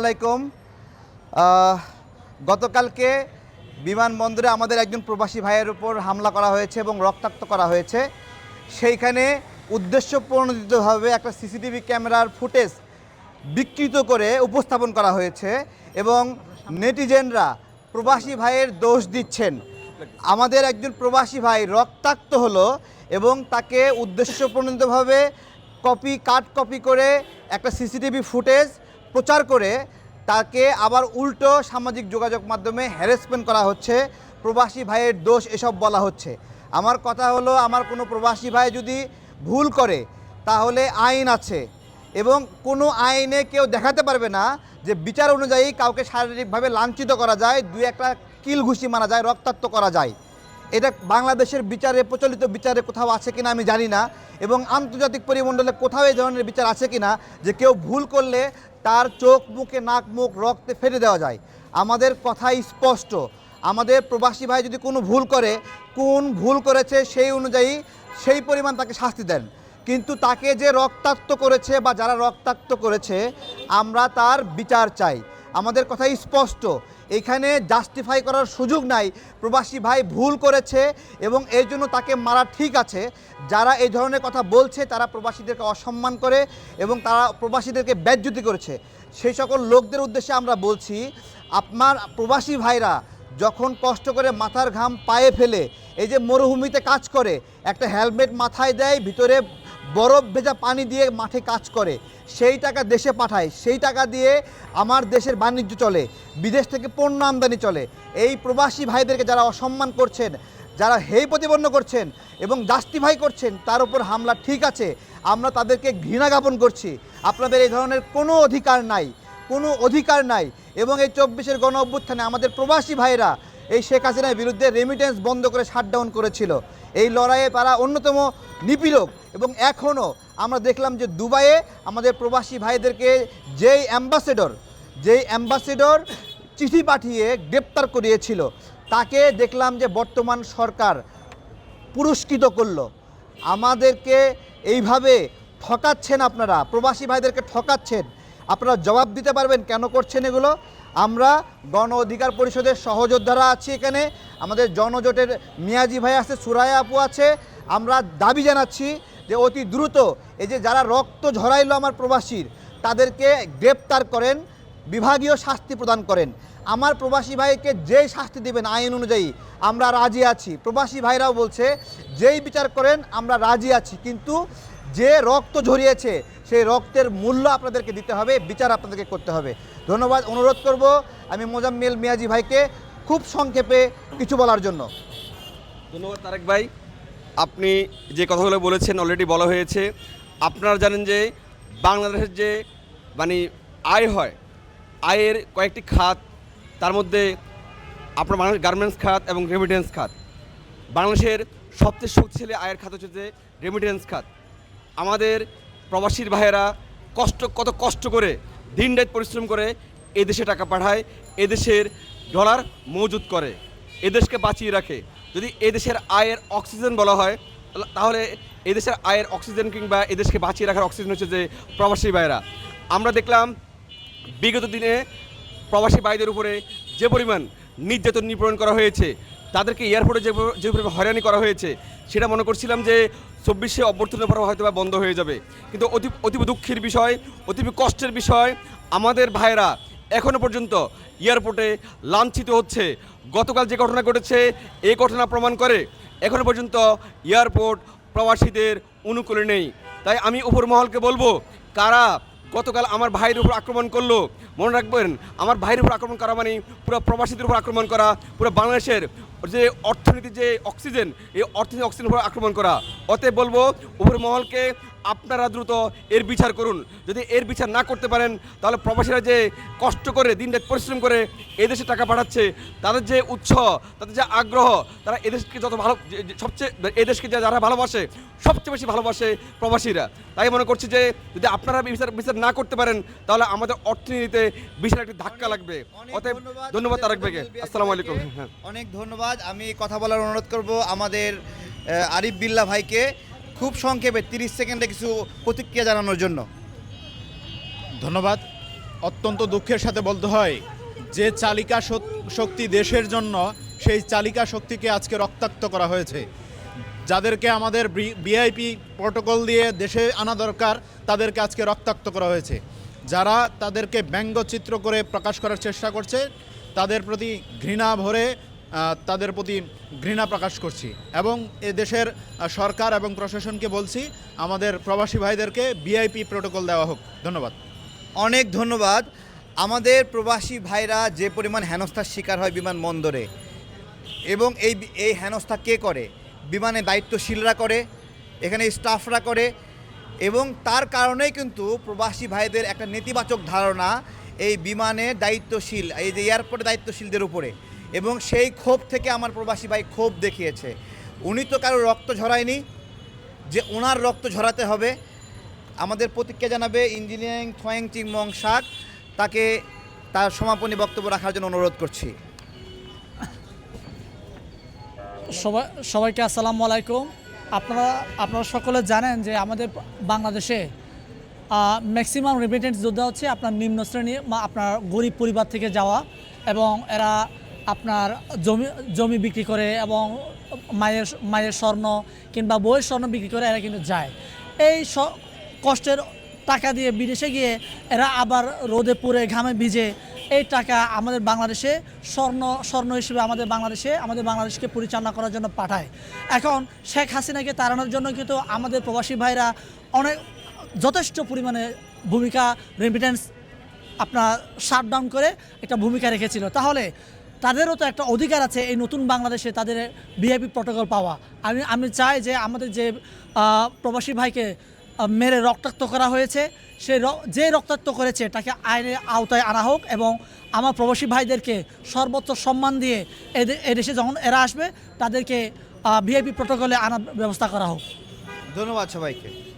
আলাইকুম। গতকালকে বিমানবন্দরে আমাদের একজন প্রবাসী ভাইয়ের উপর হামলা করা হয়েছে এবং রক্তাক্ত করা হয়েছে। সেইখানে উদ্দেশ্যপ্রণোদিতভাবে একটা সিসিটিভি ক্যামেরার ফুটেজ বিকৃত করে উপস্থাপন করা হয়েছে এবং নেটিজেনরা প্রবাসী ভাইয়ের দোষ দিচ্ছেন। আমাদের একজন প্রবাসী ভাই রক্তাক্ত হলো এবং তাকে উদ্দেশ্যপ্রণোদিতভাবে কপি কাট কপি করে একটা সিসিটিভি ফুটেজ প্রচার করে তাকে আবার উল্টো সামাজিক যোগাযোগ মাধ্যমে হ্যারাসমেন্ট করা হচ্ছে। প্রবাসী ভাইয়ের দোষ এসব বলা হচ্ছে। আমার কথা হলো, আমার কোনো প্রবাসী ভাই যদি ভুল করে, তাহলে আইন আছে। এবং কোনো আইনে কেউ দেখাতে পারবে না যে বিচার অনুযায়ী কাউকে শারীরিকভাবে লাঞ্ছিত করা যায়, দুই একটা কিল ঘুষি মারা যায়, রক্তাক্ত করা যায়। এটা বাংলাদেশের বিচারে, প্রচলিত বিচারে কোথাও আছে কিনা আমি জানি না। এবং আন্তর্জাতিক পরিমণ্ডলে কোথাও এই ধরনের বিচার আছে কিনা, যে কেউ ভুল করলে তার চোখ, মুখে নাক, মুখ, রক্তে ফেলে দেওয়া যায়। আমাদের কথাই স্পষ্ট। আমাদের প্রবাসী ভাই যদি কোনো ভুল করে, কোন ভুল করেছে সেই অনুযায়ী সেই পরিমাণ তাকে শাস্তি দেন। কিন্তু তাকে যে রক্তাক্ত করেছে বা যারা রক্তাক্ত করেছে, আমরা তার বিচার চাই। আমাদের কথাই স্পষ্ট। এখানে জাস্টিফাই করার সুযোগ নাই। প্রবাসী ভাই ভুল করেছে এবং এই জন্য তাকে মারা ঠিক আছে। যারা এই ধরনের কথা বলছে, তারা প্রবাসীদেরকে অসম্মান করে এবং তারা প্রবাসীদেরকে ব্যাজ্যুতি করেছে। সেই সকল লোকদের উদ্দেশ্যে আমরা বলছি, আপনার প্রবাসী ভাইরা যখন কষ্ট করে মাথার ঘাম পায়ে ফেলে, এই যে মরুভূমিতে কাজ করে, একটা হেলমেট মাথায় দেয়, ভিতরে বরফ ভেজা পানি দিয়ে মাঠে কাজ করে। সেই টাকা দেশে পাঠায়, সেই টাকা দিয়ে আমার দেশের বাণিজ্য চলে, বিদেশ থেকে পণ্য আমদানি চলে। এই প্রবাসী ভাইদেরকে যারা অসম্মান করছেন, যারা হেই প্রতিপন্ন করছেন এবং জাস্টিফাই করছেন, তার উপর হামলা ঠিক আছে, আমরা তাদেরকে ঘৃণা জ্ঞাপন করছি। আপনাদের এই ধরনের কোনো অধিকার নাই, কোনো অধিকার নাই। এবং এই চব্বিশের গণ অভ্যুত্থানে আমাদের প্রবাসী ভাইরা এই শেখ হাসিনার বিরুদ্ধে রেমিটেন্স বন্ধ করে শাটডাউন করেছিল। এই লড়াইয়ে তারা অন্যতম নিপীড়ক এবং এখনও আমরা দেখলাম যে দুবাইয়ে আমাদের প্রবাসী ভাইদেরকে যেই অ্যাম্বাসেডর যেই অ্যাম্বাসেডর চিঠি পাঠিয়ে গ্রেপ্তার করিয়েছিল, তাকে দেখলাম যে বর্তমান সরকার পুরস্কৃত করল। আমাদেরকে এইভাবে ঠকাচ্ছেন আপনারা, প্রবাসী ভাইদেরকে ঠকাচ্ছেন। আপনারা জবাব দিতে পারবেন কেন করছেন এগুলো? আমরা গণ অধিকার পরিষদের সহযোদ্ধারা আছি এখানে। আমাদের জনজোটের মিয়াজি ভাই আছে সুরায়া আপু আছে। আমরা দাবি জানাচ্ছি যে অতি দ্রুত এই যে যারা রক্ত ঝরাইলো আমার প্রবাসীর, তাদেরকে গ্রেপ্তার করেন, বিভাগীয় শাস্তি প্রদান করেন। আমার প্রবাসী ভাইকে যেই শাস্তি দিবেন আইন অনুযায়ী আমরা রাজি আছি। প্রবাসী ভাইরাও বলছে, যেই বিচার করেন, আমরা রাজি আছি। কিন্তু যে রক্ত ঝরিয়েছে, সেই রক্তের মূল্য আপনাদেরকে দিতে হবে, বিচার আপনাদেরকে করতে হবে। ধন্যবাদ, অনুরোধ করব আমি মোজাম্মেল মিয়াজি ভাইকে খুব সংক্ষেপে কিছু বলার জন্য। ধন্যবাদ, তারেক ভাই। আপনি যে কথাগুলো বলেছেন অলরেডি বলা হয়েছে। আপনারা জানেন যে বাংলাদেশের যে মানে আয় হয়, আয়ের কয়েকটি খাত, তার মধ্যে আপনার বাংলাদেশ গার্মেন্টস খাত এবং রেমিটেন্স খাত। বাংলাদেশের সবচেয়ে শক্তিশালী আয়ের খাত হচ্ছে রেমিটেন্স খাত। আমাদের প্রবাসীর ভাইয়েরা কষ্ট, কত কষ্ট করে দিন রাত পরিশ্রম করে এদেশে টাকা পাঠায়, এদেশের ডলার মজুত করে, এদেশকে বাঁচিয়ে রাখে। যদি এদেশের আয়ের অক্সিজেন বলা হয়, তাহলে এদেশের আয়ের অক্সিজেন কিংবা এদেশকে বাঁচিয়ে রাখার অক্সিজেন হচ্ছে যে প্রবাসী ভাইয়েরা। আমরা দেখলাম বিগত দিনে প্রবাসী ভাইদের উপরে যে পরিমাণ নির্যাতন নিপীড়ন করা হয়েছে। তাদেরকে এয়ারপোর্টে যে যে পরিমাণ হয়রানি করা হয়েছে, সেটা মনে করছিলাম যে চব্বিশে অভ্যর্থনের পর হয়তো বা বন্ধ হয়ে যাবে। কিন্তু অতি অতীব দুঃখের বিষয়, অতীব কষ্টের বিষয়, আমাদের ভাইয়েরা এখনও পর্যন্ত এয়ারপোর্টে লাঞ্ছিত হচ্ছে। গতকাল যে ঘটনা ঘটেছে এই ঘটনা প্রমাণ করে এখনও পর্যন্ত এয়ারপোর্ট প্রবাসীদের অনুকূলে নেই। তাই আমি উপর মহলকে বলব, কারা গতকাল আমার ভাইয়ের উপর আক্রমণ করল। মনে রাখবেন, আমার ভাইয়ের উপর আক্রমণ করা মানে পুরো প্রবাসীদের উপর আক্রমণ করা, পুরো বাংলাদেশের যে অর্থনীতির যে অক্সিজেন এই অর্থনীতি অক্সিজেন উপর আক্রমণ করা। অতএব বলব উপর মহলকে আপনারা দ্রুত এর বিচার করুন। যদি এর বিচার না করতে পারেন তাহলে প্রবাসীরা যে কষ্ট করে দিন রাত পরিশ্রম করে এদেশে টাকা পাঠাচ্ছে তাদের যে উৎসাহ তাদের যে আগ্রহ তারা এদেশকে যত ভালো সবচেয়ে এদেশকে যারা ভালোবাসে সবচেয়ে বেশি ভালোবাসে প্রবাসীরা। তাই মনে করছি যে যদি আপনারা বিচার বিচার না করতে পারেন তাহলে আমাদের অর্থনীতিতে বিশাল একটি ধাক্কা লাগবে। অতএব ধন্যবাদ। তারেক ভাইকে আসসালামু আলাইকুম। হ্যাঁ। অনেক ধন্যবাদ। আমি কথা বলার অনুরোধ করব আমাদের আরিফ বিল্লা ভাইকে খুব সংক্ষেপে তিরিশ সেকেন্ডে কিছু প্রতিক্রিয়া জানানোর জন্য। ধন্যবাদ। অত্যন্ত দুঃখের সাথে বলতে হয়, যে চালিকা শক্তি দেশের জন্য সেই চালিকা শক্তিকে আজকে রক্তাক্ত করা হয়েছে। যাদেরকে আমাদের বিআইপি প্রোটোকল দিয়ে দেশে আনা দরকার, তাদেরকে আজকে রক্তাক্ত করা হয়েছে। যারা তাদেরকে ব্যঙ্গচিত্র করে প্রকাশ করার চেষ্টা করছে, তাদের প্রতি ঘৃণা ভরে তাদের প্রতি ঘৃণা প্রকাশ করছি এবং এ দেশের সরকার এবং প্রশাসনকে বলছি, আমাদের প্রবাসী ভাইদেরকে বিআইপি প্রোটোকল দেওয়া হোক। ধন্যবাদ। অনেক ধন্যবাদ। আমাদের প্রবাসী ভাইরা যে পরিমাণ হেনস্থার শিকার হয় বিমানবন্দরে এবং এই এই হেনস্থা কে করে? বিমানে দায়িত্বশীলরা করে, এখানে স্টাফরা করে এবং তার কারণেই কিন্তু প্রবাসী ভাইদের একটা নেতিবাচক ধারণা এই বিমানে দায়িত্বশীল, এই যে এয়ারপোর্টে দায়িত্বশীলদের উপরে। এবং সেই ক্ষোভ থেকে আমার প্রবাসী ভাই ক্ষোভ দেখিয়েছে। উনি তো কারও রক্ত ঝরায়নি, যে ওনার রক্ত ঝরাতে হবে, আমাদের প্রতিক্রিয়া জানাবে ইঞ্জিনিয়ারিং থোয়াং চিংমং শাক। তাকে তার সমাপনী বক্তব্য রাখার জন্য অনুরোধ করছি। সবাই, সবাইকে আসসালামু আলাইকুম। আপনারা আপনারা সকলে জানেন যে আমাদের বাংলাদেশে ম্যাক্সিমাম রেমিটেন্স যোদ্ধা হচ্ছে আপনার নিম্ন শ্রেণি বা আপনার গরিব পরিবার থেকে যাওয়া এবং এরা আপনার জমি জমি বিক্রি করে এবং মায়ের মায়ের স্বর্ণ কিংবা বইয়ের স্বর্ণ বিক্রি করে এরা কিন্তু যায়। এই কষ্টের টাকা দিয়ে বিদেশে গিয়ে এরা আবার রোদে পুড়ে ঘামে ভিজে এই টাকা আমাদের বাংলাদেশে স্বর্ণ স্বর্ণ হিসেবে আমাদের বাংলাদেশে, আমাদের বাংলাদেশকে পরিচালনা করার জন্য পাঠায়। এখন শেখ হাসিনাকে তাড়ানোর জন্য কিন্তু আমাদের প্রবাসী ভাইরা অনেক, যথেষ্ট পরিমাণে ভূমিকা রেমিটেন্স আপনার শাটডাউন করে একটা ভূমিকা রেখেছিল। তাহলে তাদেরও তো একটা অধিকার আছে এই নতুন বাংলাদেশে তাদের ভিআইপি প্রোটোকল পাওয়া। আমি আমি চাই যে আমাদের যে প্রবাসী ভাইকে মেরে রক্তাক্ত করা হয়েছে, সে যে রক্তাক্ত করেছে তাকে আইনের আওতায় আনা হোক এবং আমার প্রবাসী ভাইদেরকে সর্বোচ্চ সম্মান দিয়ে এদে- এদেশে যখন এরা আসবে, তাদেরকে ভিআইপি প্রোটোকলে আনার ব্যবস্থা করা হোক। ধন্যবাদ সবাইকে।